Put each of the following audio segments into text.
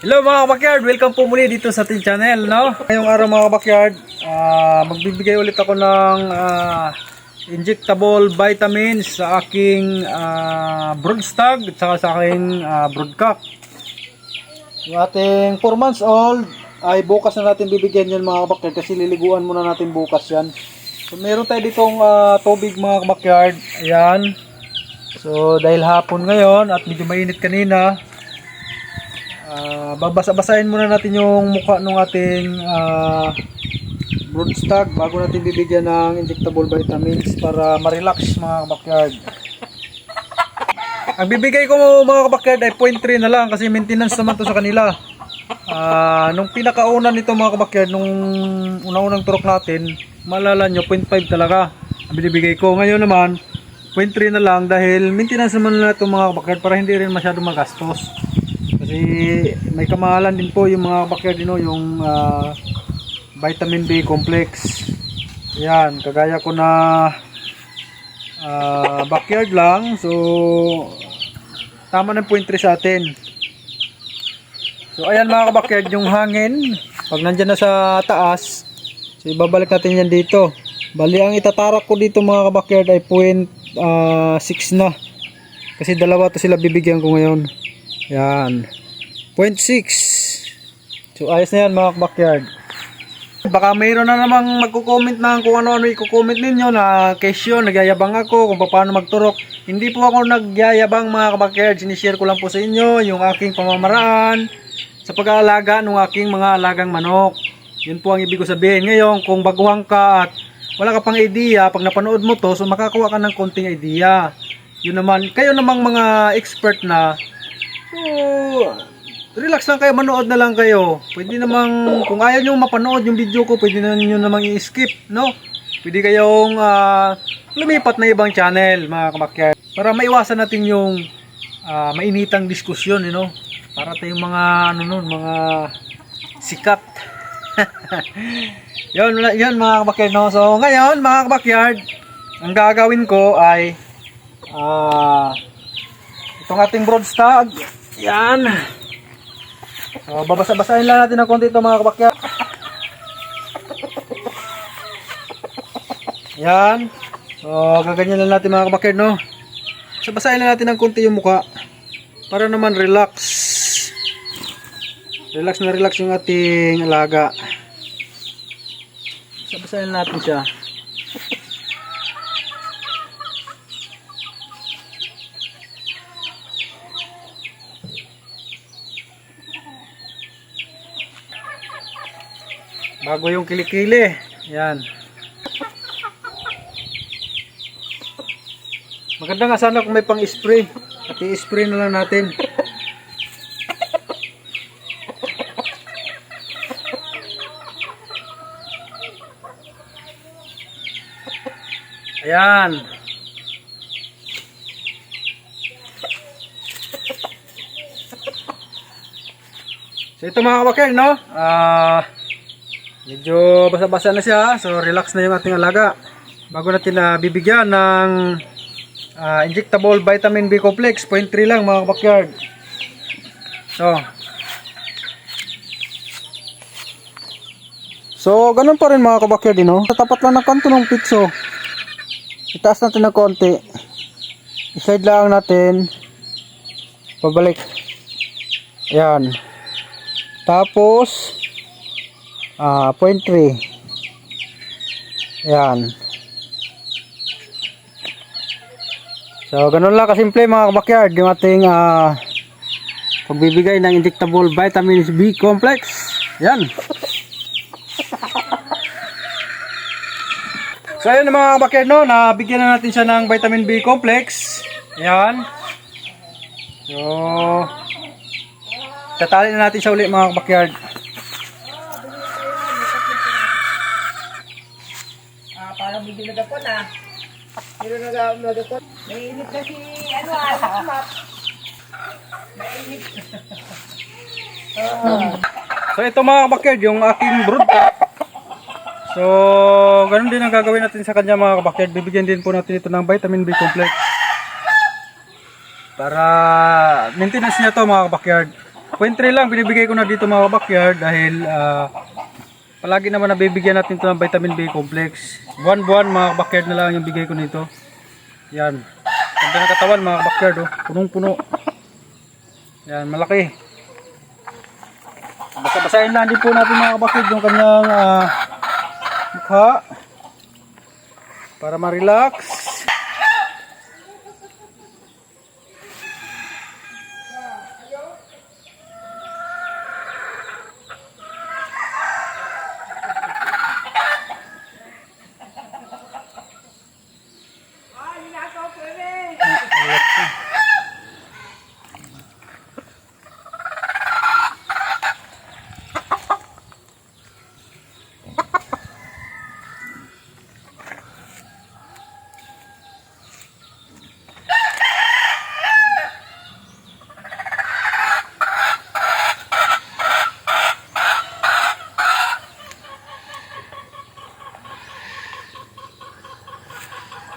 Hello mga kabakyard, welcome po muli dito sa ating channel, no? Ngayong araw mga kabakyard, ah, magbibigay ulit ako ng ah, injectable vitamins sa aking uh, broodstag at saka sa aking uh, broodcock. Yung ating 4 months old ay bukas na natin bibigyan yan mga kabakyard kasi liliguan muna natin bukas yan. So meron tayo ditong ah, tubig mga kabakyard, ayan. So dahil hapon ngayon at medyo mainit kanina, Ah, babasa-basahin muna natin yung mukha ng ating uh, broodstag bago natin bibigyan ng injectable vitamins para ma-relax mga backyard. Ang bibigay ko mga kabakyard ay 0.3 na lang kasi maintenance naman to sa kanila. Ah, nung pinakauna nito mga kabakyard, nung una-unang turok natin, malala nyo 0.5 talaga ang binibigay ko. Ngayon naman, 0.3 na lang dahil maintenance naman nila itong mga kabakyard para hindi rin masyado magastos. Kasi may kamahalan din po yung mga backyard dino, yung ah, vitamin B complex. Yan, kagaya ko na ah, backyard lang. So tama ng 0.3 sa atin. So ayan mga kabakyard, yung hangin, pag nandyan na sa taas, so ibabalik natin yan dito. Bali ang itatarak ko dito mga kabakyard ay 0.6 na. Kasi dalawa to sila bibigyan ko ngayon. Yan. 0.6. So ayos na yan mga backyard. Baka mayroon na namang magko-comment na kung ano-ano i-comment ninyo na kesyo, nagyayabang ako kung paano magturok. Hindi po ako nagyayabang mga backyard. Sinishare ko lang po sa inyo yung aking pamamaraan sa pag-aalaga ng aking mga alagang manok. Yun po ang ibig ko sabihin. Ngayon, kung baguhan ka at wala ka pang idea, pag napanood mo to, so makakuha ka ng konting idea. Yun naman, kayo namang mga expert na So, relax lang kayo, manood na lang kayo. Pwede namang, kung ayaw nyo mapanood yung video ko, pwede na nyo namang i-skip, no? Pwede kayong ah, lumipat na ibang channel, mga kabakyard. Para maiwasan natin yung ah, mainitang diskusyon, you know? Para tayong mga, ano nun, mga sikat. yun, yun mga kabakyard, no? So, ngayon, mga kabakyard, ang gagawin ko ay, ah, itong ating broadstag, yan. So, babasa-basahin lang natin ng konti ito mga kabakya. Yan. So, gaganyan lang natin mga kabakya, no? So, basahin lang natin ng konti yung mukha. Para naman relax. Relax na relax yung ating alaga. So, natin siya. Bago yung kilikili. Yan. Maganda nga sana kung may pang spray. At i-spray na lang natin. Ayan. So ito mga kabakil, no? Ah... Medyo basa-basa na siya, so relax na yung ating alaga. Bago natin na bibigyan ng ah, injectable vitamin B complex, 0.3 lang mga backyard. So. So, ganun pa rin mga kabakyard, no? Sa tapat lang ng kanto ng pitso. Itaas natin ng konti. I-slide lang natin. Pabalik. Yan. Tapos, Ah, point 3. Yan. So, ganun lang kasimple mga kabakyard yung ating ah, pagbibigay ng injectable vitamins B complex. Yan. So, ayun mga kabakyard no, nabigyan na natin siya ng vitamin B complex. Yan. So, tatali na natin siya ulit mga kabakyard. Ah, parang hindi nagapon ah. Na nagapon. Mainit na si, ano ah, si Map. Mainit. So ito mga kabakyard, yung aking brood So, ganun din ang gagawin natin sa kanya mga kabakyard. Bibigyan din po natin ito ng vitamin B complex. Para maintenance niya to mga kabakyard. 0.3 lang binibigay ko na dito mga backyard dahil ah, palagi naman nabibigyan natin ito ng vitamin B complex. Buwan-buwan mga backyard na lang yung bigay ko nito. Yan. Ganda ng katawan mga backyard oh. Punong-puno. Yan, malaki. Basa-basahin lang din po natin mga backyard yung kanyang ah, mukha para ma-relax.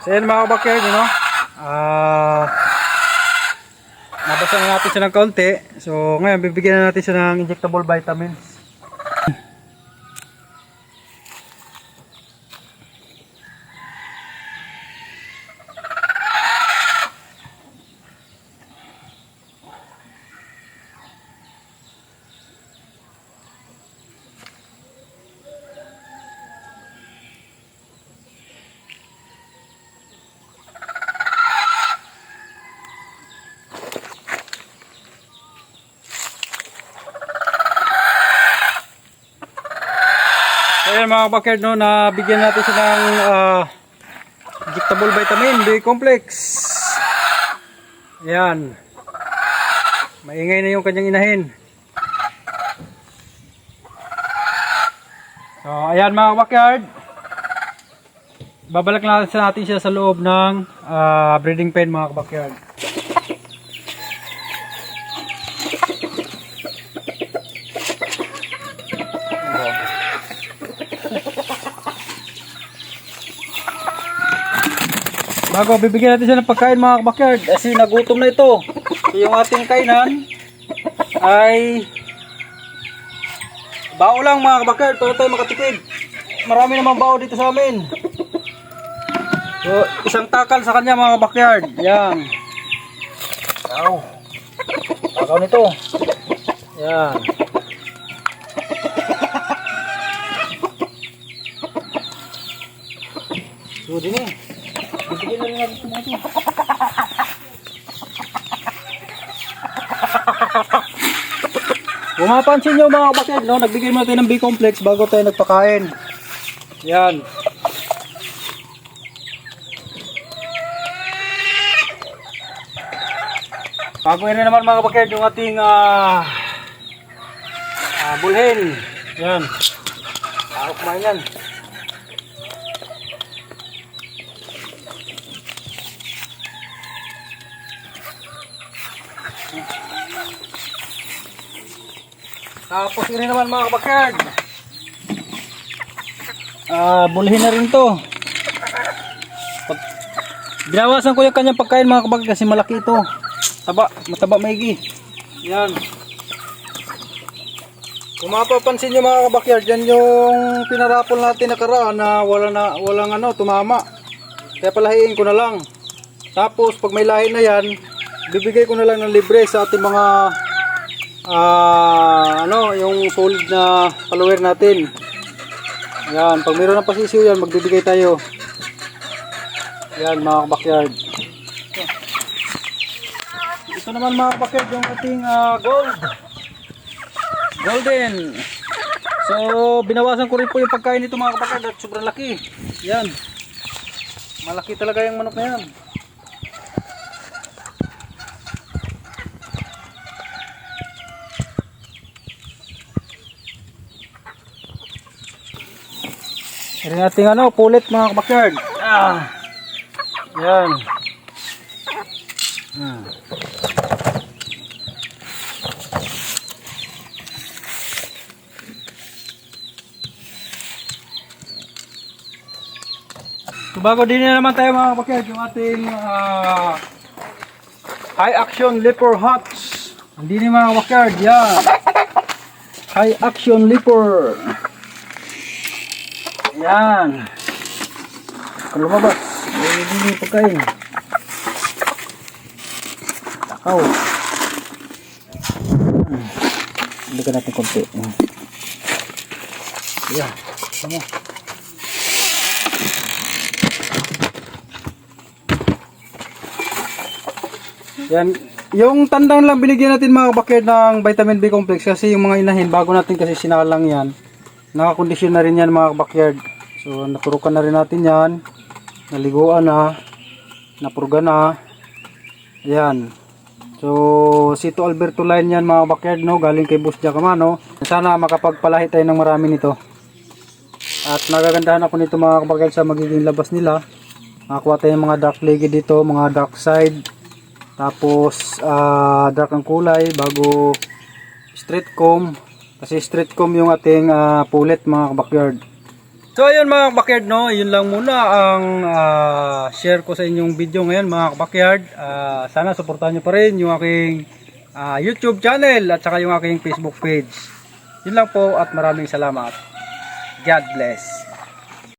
So yan mga kabakyer, you know? Ah... na natin siya ng kaunti. So ngayon, bibigyan na natin siya ng injectable vitamins. So yan mga kabakyer, no? Nabigyan natin siya ng ah, injectable vitamin B complex. Yan. Maingay na yung kanyang inahin. So, ayan mga backyard. Babalik na natin siya sa loob ng ah, breeding pen mga backyard. Bago bibigyan natin siya ng pagkain mga backyard kasi nagutom na ito. Yung ating kainan ay bao lang mga backyard para tayo makatipid. Marami namang bao dito sa amin. So, isang takal sa kanya mga backyard. Yan. Wow. Takaw nito. Yan. So, din. Bibigyan na rin natin natin. Kung mapansin nyo mga kapatid, no, nagbigay mo tayo ng B-complex bago tayo nagpakain. Yan. Bagoy rin naman mga kapatid yung ating ah ah, bulhin. Yan. Ako kumain yan. Tapos yun naman mga kabakard. Ah, bulhin na rin to. Pag, ko yung kanyang pagkain mga kabakard kasi malaki ito. Taba, mataba maigi. Yan. Kung mapapansin nyo mga kabakyard, yan yung pinarapol natin nakaraan na wala na, walang ano, tumama. Kaya palahiin ko na lang. Tapos pag may lahi na yan, bibigay ko na lang ng libre sa ating mga ah ano, yung solid na follower natin. Yan, pag mayroon ng pasisiw yan, magbibigay tayo. Yan mga backyard. Ito naman mga backyard yung ating ah, gold. Golden. So, binawasan ko rin po yung pagkain nito mga backyard at sobrang laki. Yan. Malaki talaga yung manok na yan. Ito natin ano, pulit mga backyard. Ah. Yan. Ah. So bago din na naman tayo mga backyard, yung ating ah, high action leopard huts. Hindi ni mga backyard, yan. High action leaper. Yan. Kung lumabas, eh, hindi pagkain. Takaw. Hmm. Hindi ka natin konti. Yan. Tama. Yan. Yung tandang lang binigyan natin mga bakit ng vitamin B complex kasi yung mga inahin bago natin kasi sinalang yan. Nakakondisyon na rin yan mga backyard. So naturukan na rin natin yan. Naliguan na. Napurga na. Ayan. So si to Alberto line yan mga backyard no. Galing kay Boss Jacamano. Sana makapagpalahi tayo ng marami nito. At nagagandahan ako nito mga backyard sa magiging labas nila. Nakakuha tayo ng mga dark legi dito. Mga dark side. Tapos ah, dark ang kulay bago straight comb kasi straight comb yung ating ah, pulet mga backyard. So ayun mga backyard no, yun lang muna ang ah, share ko sa inyong video ngayon mga backyard. Ah, sana suportahan niyo pa rin yung aking ah, YouTube channel at saka yung aking Facebook page. Yun lang po at maraming salamat. God bless.